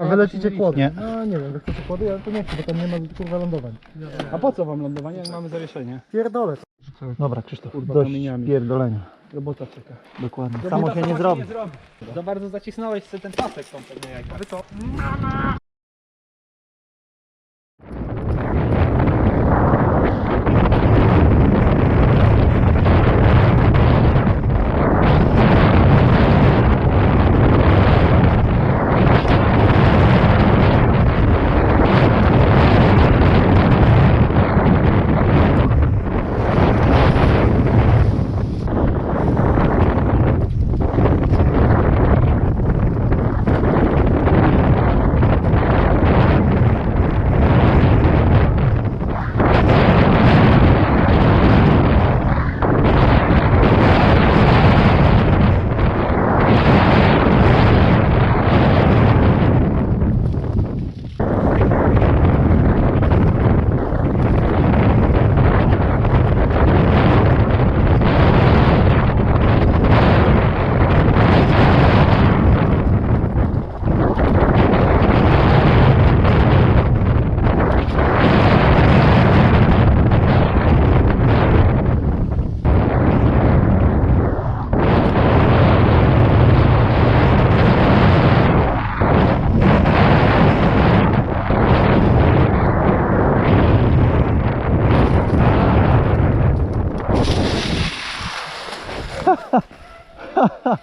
A wy lecicie. No nie wiem, wy chcecie kłody, ale to nie chcę, bo tam nie ma kurwa lądowań. A po co wam lądowanie, jak mamy zawieszenie? Pierdolę. Dobra, Krzysztof, Kurwa, dość kamieniami. pierdolenia. Robota czeka. Dokładnie. Samo się nie zrobi. Za bardzo zacisnąłeś sobie ten pasek tą pewnie jak. Wy co? Mama! ハハハ。